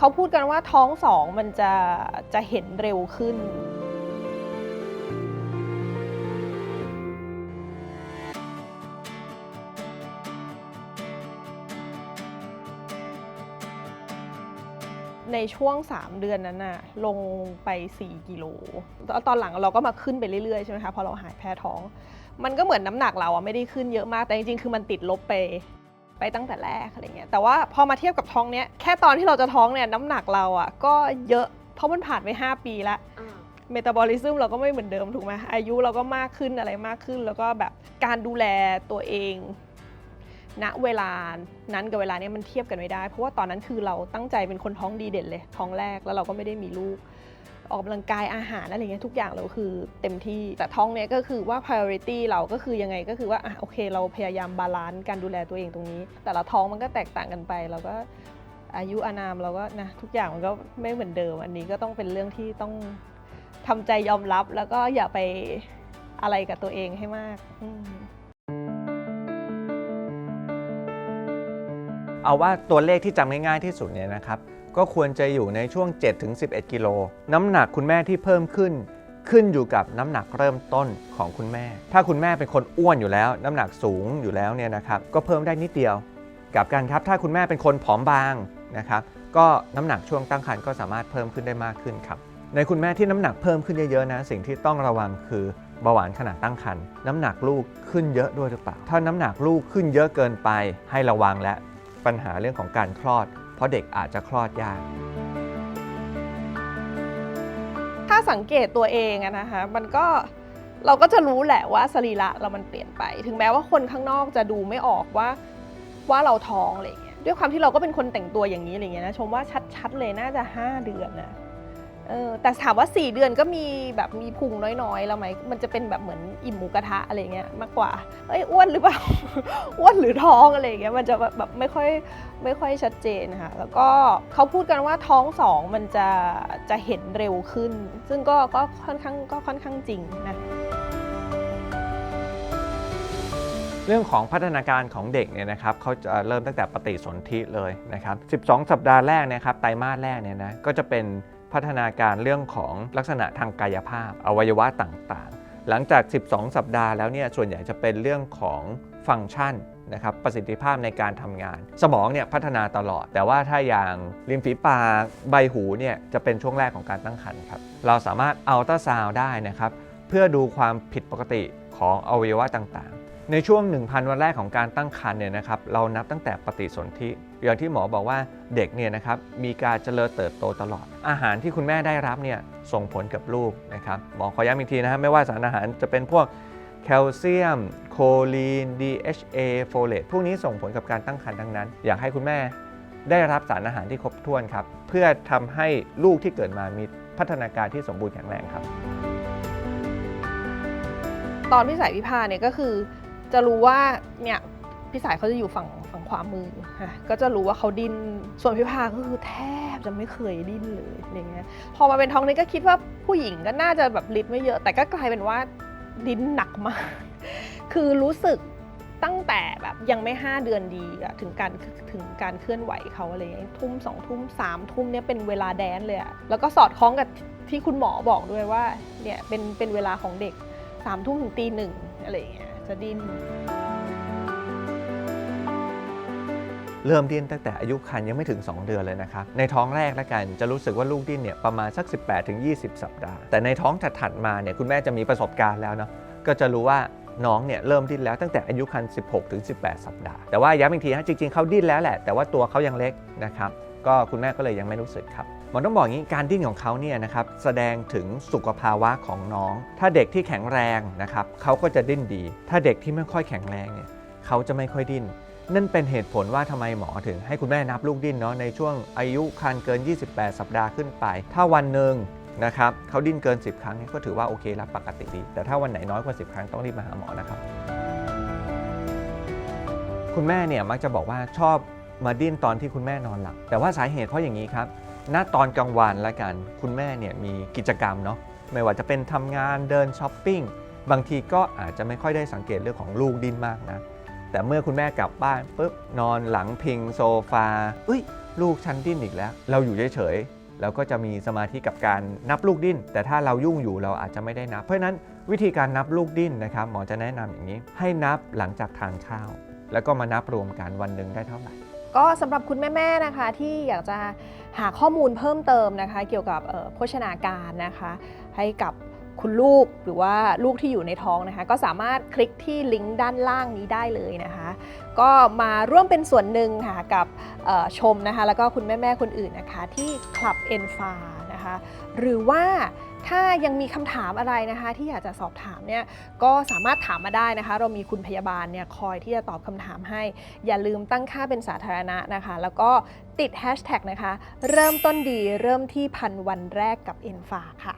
เขาพูดกันว่าท้องสองมันจะจะเห็นเร็วขึ้น ในช่วง 3 เดือนนั้นน่ะลงไป 4 กิโลแล้วตอนหลังเราก็มาขึ้นไปเรื่อยๆใช่ไหมคะพอเราหายแพ้ท้อง มันก็เหมือนน้ำหนักเราอะไม่ได้ขึ้นเยอะมากแต่จริงๆ คือมันติดลบไป ไปตั้งแต่แรกอะไรเงี้ยแต่ว่าพอมาเทียบกับท้องเนี้ยแค่ตอนที่เราจะท้องเนี่ยน้ำหนักเราอะก็เยอะเพราะมันผ่านไป 5 ปีละเมตาบอลิซึมเราก็ไม่เหมือนเดิมถูกไหมอายุเราก็มากขึ้นอะไรมากขึ้น แล้วก็แบบการดูแลตัวเองณเวลานั้นกับเวลาเนี้ยมันเทียบกันไม่ได้ เพราะว่าตอนนั้นคือเราตั้งใจเป็นคนท้องดีเด่นเลย ท้องแรกแล้วเราก็ไม่ได้มีลูก ออกกำลังกายอาหารอะไรเงี้ยทุกอย่างเราคือเต็มที่ แต่ท้องเนี้ยก็คือว่า priority เราก็คือยังไงก็คือว่าอะโอเค เราพยายามบาลานซ์การดูแลตัวเองตรงนี้ แต่ละท้องมันก็แตกต่างกันไปเราก็อายุอานามเราก็นะทุกอย่างมันก็ไม่เหมือนเดิม อันนี้ก็ต้องเป็นเรื่องที่ต้องทำใจยอมรับแล้วก็อย่าไปอะไรกับตัวเองให้มากอืม เอาว่าตัวเลขที่จำง่ายๆที่สุดเนี่ยนะครับ ก็ควรจะอยู่ในช่วง 7-11 กิโล น้ำหนักคุณแม่ที่เพิ่มขึ้น ขึ้นอยู่กับน้ำหนักเริ่มต้นของคุณแม่ ถ้าคุณแม่เป็นคนอ้วนอยู่แล้ว น้ำหนักสูงอยู่แล้วเนี่ยนะครับ ก็เพิ่มได้นิดเดียว กับกันครับ ถ้าคุณแม่เป็นคนผอมบางนะครับ ก็น้ำหนักช่วงตั้งครรภ์ก็สามารถเพิ่มขึ้นได้มากขึ้นครับ ในคุณแม่ที่น้ำหนักเพิ่มขึ้นเยอะๆนะ สิ่งที่ต้องระวังคือเบาหวานขณะตั้งครรภ์น้ำหนักลูกขึ้นเยอะด้วยหรือเปล่า ถ้าน้ำหนักลูกขึ้นเยอะเกินไปให้ระวังและปัญหาเรื่องของการคลอด ราะเด็กอาจจะคลอดยาก ถ้าสังเกตตัวเองอะนะคะมันก็เราก็จะรู้แหละว่าสรีระเรามันเปลี่ยนไป ถึงแม้ว่าคนข้างนอกจะดูไม่ออกว่าว่าเราท้องอะไรเงี้ยด้วยความที่เราก็เป็นคนแต่งตัวอย่างนี้อะไรเงี้ยนะชมว่าชัดๆเลยน่าจะ 5 เดือนนะ เออแต่ถามว่า 4 เดือนก็มีแบบมีพุงน้อยๆ แล้วไหมมันจะเป็นแบบเหมือนอิ่มหมูกระทะอะไรเงี้ยมากกว่าเอ้ยอ้วนหรือเปล่า อ้วนหรือท้องอะไรเงี้ยมันจะแบบไม่ค่อยไม่ค่อยชัดเจนค่ะแล้วก็เขาพูดกันว่าท้องสองมันจะจะเห็นเร็วขึ้น ซึ่งก็ก็ค่อนข้างก็ค่อนข้างจริงนะเรื่องของพัฒนาการของเด็กเนี่ยนะครับเขาจะเริ่มตั้งแต่ปฏิสนธิเลยนะครับ 12 สัปดาห์แรกนะครับไตรมาสแรกเนี่ยนะก็จะเป็น พัฒนาการเรื่องของลักษณะทางกายภาพ อวัยวะต่างๆ หลังจาก 12 สัปดาห์แล้วเนี่ยส่วนใหญ่จะเป็นเรื่องของฟังก์ชันนะครับประสิทธิภาพในการทำงาน สมองเนี่ยพัฒนาตลอด แต่ว่าถ้าอย่างริมฝีปากใบหูเนี่ยจะเป็นช่วงแรกของการตั้งครรภ์ครับเราสามารถเอัลตราซาวได้นะครับเพื่อดูความผิดปกติของอวัยวะต่างๆ ในช่วง 1,000 วันแรกของการตั้งครรภ์เนี่ยนะครับเรานับตั้งแต่ปฏิสนธิอย่างที่หมอบอกว่าเด็กเนี่ยนะครับมีการเจริญเติบโตตลอด อาหารที่คุณแม่ได้รับเนี่ยส่งผลกับลูกนะครับหมอขอย้ำอีกทีนะครับไม่ว่าสารอาหารจะเป็นพวกแคลเซียม โคลีน DHA โฟเลตพวกนี้ส่งผลกับการตั้งครรภ์ทั้งนั้น อยากให้คุณแม่ได้รับสารอาหารที่ครบถ้วนครับ เพื่อทำให้ลูกที่เกิดมามีพัฒนาการที่สมบูรณ์แข็งแรงครับ ตอนพี่สายพิพาเนี่ยก็คือ จะรู้ว่าเนี่ยพี่สายเขาจะอยู่ฝั่งฝั่งขวามือค่ะก็จะรู้ว่าเขาดิ้นส่วนพิพาก็คือแทบจะไม่เคยดิ้นเลยอะไรเงี้ยพอมาเป็นท้องนี้ก็คิดว่าผู้หญิงก็น่าจะแบบลิดไม่เยอะ แต่ก็กลายเป็นว่าดิ้นหนักมาก คือรู้สึกตั้งแต่แบบยังไม่ 5 เดือนดีอะถึงการถึงการเคลื่อนไหวเขาอะไรเงี้ยทุ่มสองทุ่มสามทุ่มเนี่ยเป็นเวลาแดนเลยอะแล้วก็สอดคล้องกับที่คุณหมอบอกด้วยว่าเนี่ยเป็นเป็นเวลาของเด็กสามทุ่มถึงตีหนึ่ง อะไรอย่างเงี้ยจะดิ้นเริ่มดิ้นตั้งแต่อายุครรภ์ยังไม่ถึง 2 เดือนเลยนะครับ ในท้องแรกแล้วกันจะรู้สึกว่าลูกดิ้นเนี่ยประมาณสัก 18ถึง20 สัปดาห์ แต่ในท้องถัดๆมาเนี่ยคุณแม่จะมีประสบการณ์แล้วเนาะก็จะรู้ว่าน้องเนี่ยเริ่มดิ้นแล้วตั้งแต่อายุครรภ์16ถึง18 สัปดาห์ แต่ว่าย้ำอีกทีนะจริงๆเขาดิ้นแล้วแหละ แต่ว่าตัวเขายังเล็กนะครับก็คุณแม่ก็เลยยังไม่รู้สึกครับ มอต้องบอกอย่างนี้การดิ้นของเขาเนี่ยนะครับแสดงถึงสุขภาวะของน้อง ถ้าเด็กที่แข็งแรงนะครับเขาก็จะดิ้นดี ถ้าเด็กที่ไม่ค่อยแข็งแรงเนี่ยเขาจะไม่ค่อยดิ้น นั่นเป็นเหตุผลว่าทำไมหมอถึงให้คุณแม่นับลูกดิ้นเนาะในช่วงอายุครรภ์เกิน 28 สัปดาห์ขึ้นไป ถ้าวันหนึ่งนะครับเขาดิ้นเกิน 10 ครั้งก็ถือว่าโอเคแล้วปกติดี แต่ถ้าวันไหนน้อยกว่า 10 ครั้งต้องรีบมาหาหมอนะครับ คุณแม่เนี่ยมักจะบอกว่าชอบมาดิ้นตอนที่คุณแม่นอนหลับแต่ว่าสาเหตุเพราะอย่างนี้ครับ ณตอนกลางวันละกัน คุณแม่เนี่ยมีกิจกรรมเนาะไม่ว่าจะเป็นทำงานเดินช้อปปิ้งบางทีก็อาจจะไม่ค่อยได้สังเกตเรื่องของลูกดิ้นมากนะแต่เมื่อคุณแม่กลับบ้านปุ๊บนอนหลังพิงโซฟาเอ้ยลูกฉันดิ้นอีกแล้ว เราอยู่เฉยๆเราก็จะมีสมาธิกับการนับลูกดิ้น แต่ถ้าเรายุ่งอยู่เราอาจจะไม่ได้นับ เพราะฉะนั้นวิธีการนับลูกดิ้นนะครับหมอจะแนะนำอย่างนี้ ให้นับหลังจากทานข้าว แล้วก็มานับรวมกันวันหนึ่งได้เท่าไหร่ ก็สำหรับคุณแม่ๆนะคะที่อยากจะหาข้อมูลเพิ่มเติมนะคะ เกี่ยวกับโภชนาการนะคะ ให้กับคุณลูกหรือว่าลูกที่อยู่ในท้องนะคะ ก็สามารถคลิกที่ลิงก์ด้านล่างนี้ได้เลยนะคะ ก็มาร่วมเป็นส่วนหนึ่งค่ะกับชมนะคะ แล้วก็คุณแม่ ๆ คนอื่นนะคะ ที่ Club e n f a นะคะ หรือว่าถ้ายังมีคำถามอะไรนะคะที่อยากจะสอบถามเนี่ยก็สามารถถามมาได้นะคะ เรามีคุณพยาบาลเนี่ยคอยที่จะตอบคำถามให้ อย่าลืมตั้งค่าเป็นสาธารณะนะคะ แล้วก็ติดแฮชแท็กนะคะ เริ่มต้นดีเริ่มที่พันวันแรกกับเอ็นฟาค่ะ